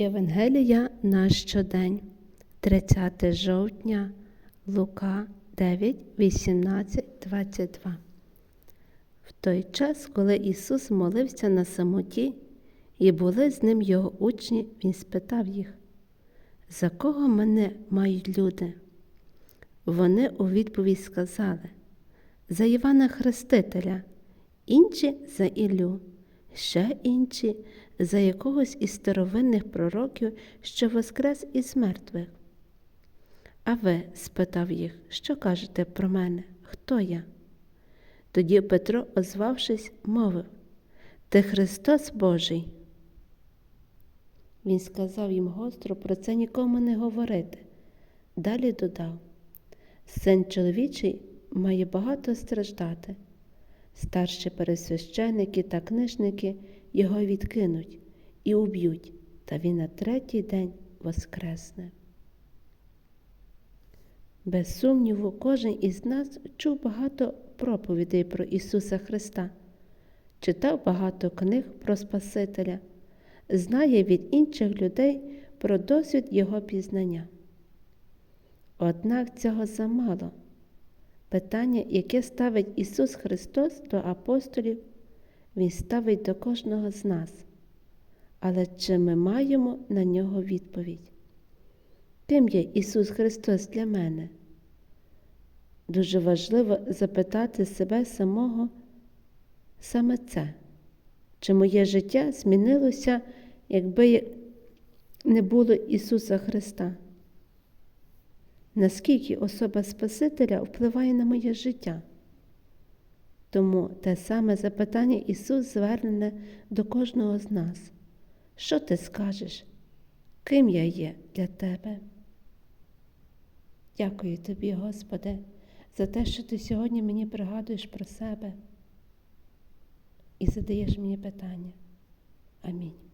Євангелія на щодень, 30 жовтня, Лука 9, 18, 22. В той час, коли Ісус молився на самоті, і були з ним його учні, Він спитав їх, за кого мене мають люди? Вони у відповідь сказали, за Івана Хрестителя, інші за Іллю, ще інші за якогось із старовинних пророків, що воскрес із мертвих. А ви, спитав їх, що кажете про мене? Хто я? Тоді Петро, озвавшись, мовив Ти Христос Божий. Він сказав їм гостро про це нікому не говорити. Далі додав Син чоловічий має багато страждати. Старші пересвященики та книжники його відкинуть і уб'ють, та він на третій день воскресне. Без сумніву, кожен із нас чув багато проповідей про Ісуса Христа, читав багато книг про Спасителя, знає від інших людей про досвід Його пізнання. Однак цього замало. Питання, яке ставить Ісус Христос до апостолів, Він ставить до кожного з нас. Але чи ми маємо на нього відповідь? Ким є Ісус Христос для мене? Дуже важливо запитати себе самого саме це, чи моє життя змінилося, якби не було Ісуса Христа? Наскільки особа Спасителя впливає на моє життя? Тому те саме запитання Ісус звернене до кожного з нас. Що ти скажеш? Ким я є для тебе? Дякую тобі, Господи, за те, що ти сьогодні мені пригадуєш про себе і задаєш мені питання. Амінь.